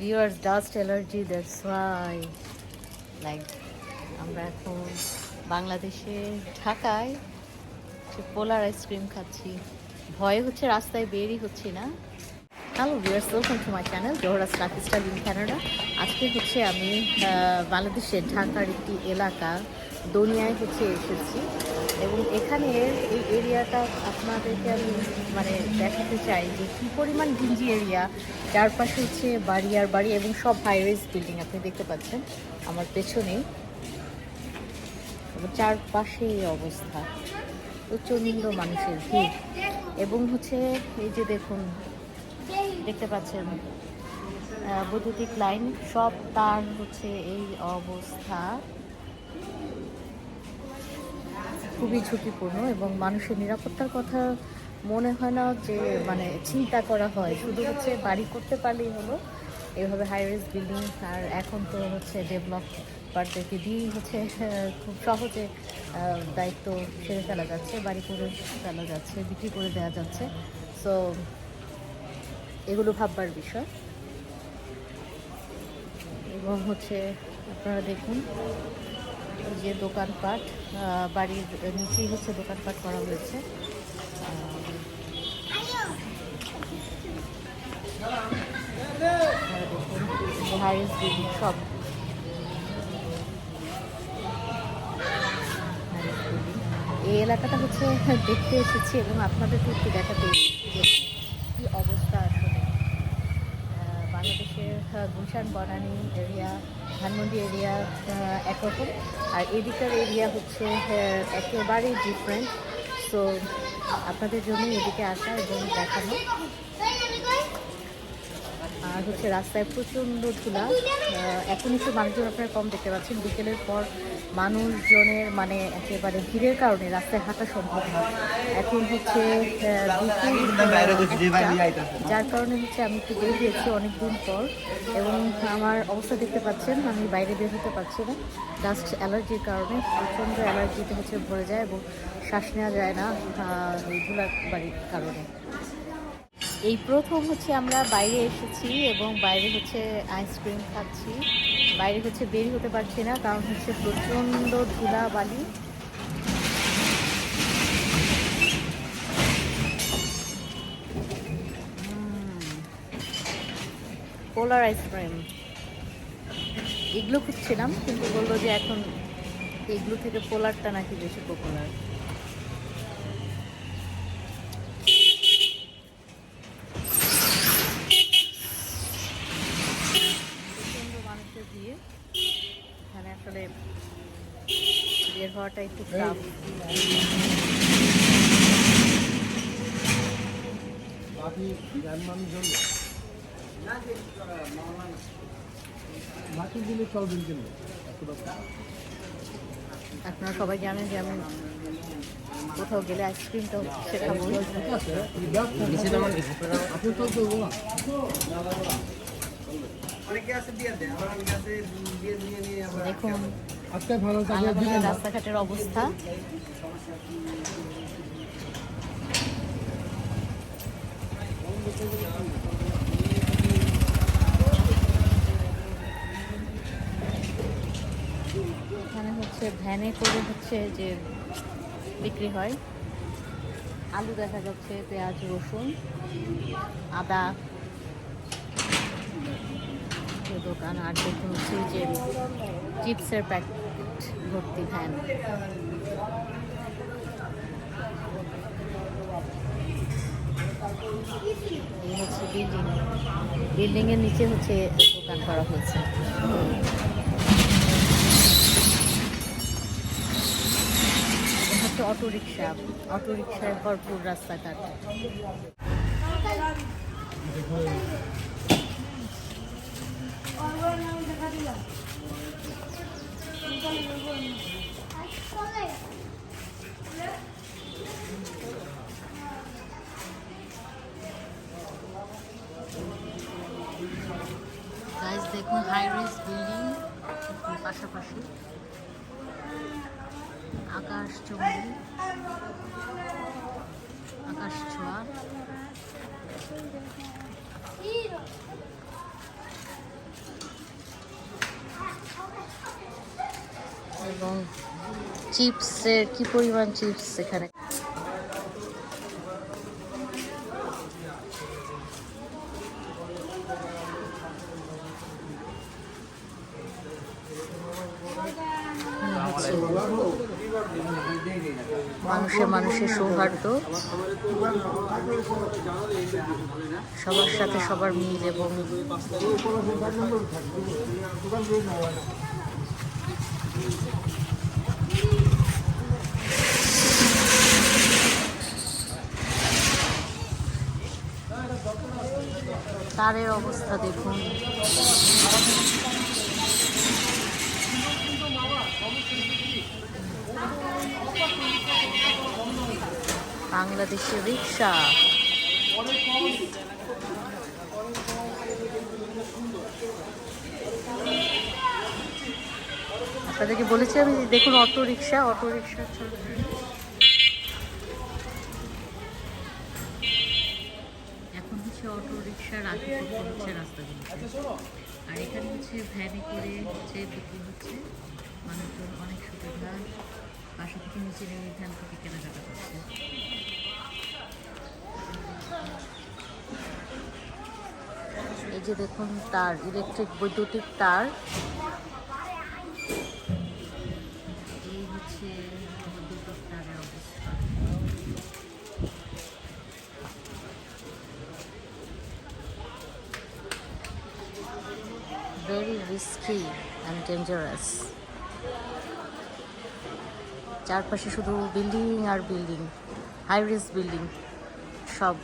Viewers dust allergy that's why like আমরা এখন বাংলাদেশে, ঢাকায় পোলার আইসক্রিম খাচ্ছি। ভয় হচ্ছে, রাস্তায় বেরই হচ্ছি না। Hello viewers welcome to my channel lifestyle in Canada আজকে হচ্ছে আমি বাংলাদেশের ঢাকার একটি এলাকা দনিয়ায় হচ্ছে এসেছি। এবং এখানে এই এরিয়াটা আপনাদেরকে আমি মানে দেখাতে চাই যে কী পরিমাণ ঘিঞ্জি এরিয়া। চারপাশে হচ্ছে বাড়ি আর বাড়ি এবং সব হাইওয়েজ বিল্ডিং আপনি দেখতে পাচ্ছেন, আমার পেছনেই চারপাশে এই অবস্থা, প্রচণ্ড মানুষের ভিড়। এবং হচ্ছে এই যে দেখুন, দেখতে পাচ্ছেন বৈদ্যুতিক লাইন, সব তার হচ্ছে এই অবস্থা। খুবই ঝুঁকিপূর্ণ এবং মানুষের নিরাপত্তার কথা মনে হয় না যে মানে চিন্তা করা হয়। শুধু হচ্ছে বাড়ি করতে পারলেই হলো। এভাবে হাই রেস বিল্ডিং আর এখন তো হচ্ছে ডেভেলপ পার্টদেরকে দিয়েই হচ্ছে, খুব সহজে দায়িত্ব সেরে ফেলা যাচ্ছে, বাড়ি করে ফেলা যাচ্ছে, বিক্রি করে দেওয়া যাচ্ছে। সো এগুলো ভাববার বিষয়। এবং হচ্ছে আপনারা দেখুন যে দোকানপাট বাড়ির নিচেই হচ্ছে দোকানপাট করা হয়েছে। সব এই এলাকাটা হচ্ছে, দেখতে এসেছি এবং আপনাদের একটু দেখাতে এসেছি যে কী অবস্থা আসলে আহ, বাংলাদেশের আহ, গুলশান, বনানি এরিয়া ধানমন্ডি এরিয়া একরকম। আর এদিকার এরিয়া হচ্ছে একেবারেই ডিফারেন্ট সো আপনাদের জন্য এদিকে আসা এবং দেখানো। আর হচ্ছে রাস্তায় প্রচণ্ড ধুলা। এখন একটু মানুষজন আপনারা কম দেখতে পাচ্ছেন। বিকেলের পর মানুষজনের মানে একেবারে ভিড়ের কারণে রাস্তায় হাঁটা সম্ভব না। এখন হচ্ছে। যার কারণে হচ্ছে আমি একটু বের হয়েছি অনেকদিন পর। এবং আমার অবস্থা দেখতে পাচ্ছেন আমি বাইরে বের হতে পারছি না। ডাস্ট অ্যালার্জির কারণে প্রচণ্ড অ্যালার্জিতে হচ্ছে ভরে যায় এবং শ্বাস নেওয়া যায় না আহ, এই ধুলা বাড়ির কারণে। এই প্রথম হচ্ছে আমরা বাইরে এসেছি এবং বাইরে হচ্ছে আইসক্রিম খাচ্ছি। বাইরে হচ্ছে বের হতে পারছি না, কারণ হচ্ছে প্রচণ্ড ধুলা বালি পোলার আইসক্রিম এগুলো খুঁজছিলাম, কিন্তু বলল যে এখন এগুলো থেকে পোলারটা নাকি বেশি পপুলার প্রচণ্ড মানুষের ভিড় এখানে আসলে বের হওয়াটা একটু টাফ আপনারা সবাই জানেন যে আমি কোথাও গেলে আইসক্রিমটা হচ্ছে খাব দেখুন রাস্তাঘাটের অবস্থা। এখানে হচ্ছে ভ্যানে করে হচ্ছে যে বিক্রি হয়। আলু দেখা যাচ্ছে পেঁয়াজ রসুন আদা। যে দোকান আর দেখুন হচ্ছে যে চিপসের প্যাকেট ভর্তি ভ্যান। হচ্ছে বিল্ডিং এর নিচে হচ্ছে দোকান করা হয়েছে। হচ্ছে অটো রিক্সা অটো রিক্সায় ভরপুর রাস্তাঘাট। গাইজ দেখুন হাই রাইজ বিল্ডিং পাশাপাশি। আকাশ চুম্বি আকাশ ছোঁয়া। এবং চিপসের কি পরিমাণ চিপস এখানে? মানুষের মানুষের সৌহার্দ্য। সবার সাথে সবার মিল এবং তারের অবস্থা দেখুন। বাংলাদেশের রিক্সা আপনাদেরকে বলেছি আমি, দেখুন অটো রিক্সা অটো রিক্সা এখন হচ্ছে অটো রিক্সার আগে হচ্ছে আর এখানে হচ্ছে ভ্যানে করে হচ্ছে বিক্রি হচ্ছে। মানুষজন অনেক সুবিধা। বাসা থেকে নিচে নেমে ভ্যান থেকে কেনাকাটা করছে। এই যে দেখুন, তার ইলেকট্রিক বৈদ্যুতিক তার এই হচ্ছে বৈদ্যুতিক তারের অবস্থা very risky and dangerous. চারপাশে শুধু বিল্ডিং আর বিল্ডিং হাই রিস্ক বিল্ডিং সব।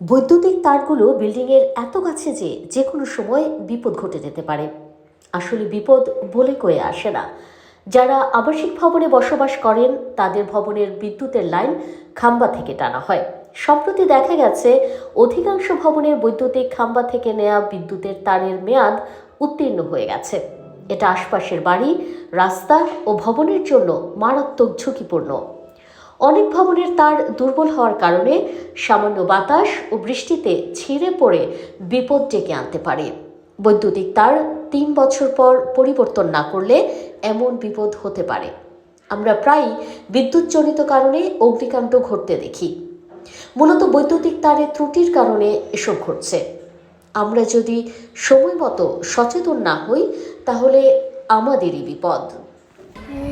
বৈদ্যুতিক তারগুলো বিল্ডিংয়ের এত কাছে যে যে কোনো সময় বিপদ ঘটে যেতে পারে। আসলে বিপদ বলে কয়ে আসে না। যারা আবাসিক ভবনে বসবাস করেন, তাদের ভবনের বিদ্যুতের লাইন খাম্বা থেকে টানা হয়। সম্প্রতি দেখা গেছে, অধিকাংশ ভবনের বৈদ্যুতিক খাম্বা থেকে নেওয়া বিদ্যুতের তারের মেয়াদ উত্তীর্ণ হয়ে গেছে। এটা আশপাশের বাড়ি, রাস্তা ও ভবনের জন্য মারাত্মক ঝুঁকিপূর্ণ। অনেক ভবনের তার দুর্বল হওয়ার কারণে সামান্য বাতাস ও বৃষ্টিতে ছিঁড়ে পড়ে বিপদ ডেকে আনতে পারে। বৈদ্যুতিক তার তিন বছর পর পরিবর্তন না করলে এমন বিপদ হতে পারে। আমরা প্রায়ই বিদ্যুৎজনিত কারণে অগ্নিকাণ্ড ঘটতে দেখি। মূলত বৈদ্যুতিক তারের ত্রুটির কারণে এসব ঘটছে। আমরা যদি সময় মতো সচেতন না হই, তাহলে আমাদেরই বিপদ।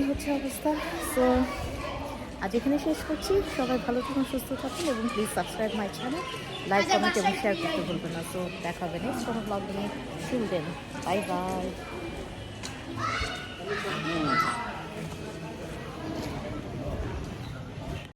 হচ্ছে অবস্থা। আজ এখানে শেষ করছি। সবাই ভালো থাকুন, সুস্থ থাকুন এবং please subscribe my channel like comment এবং শেয়ার করতে ভুলবেন না। তো দেখা হবে নেক্সট কোনো ব্লগ নিয়ে। শুনবেন বাই বাই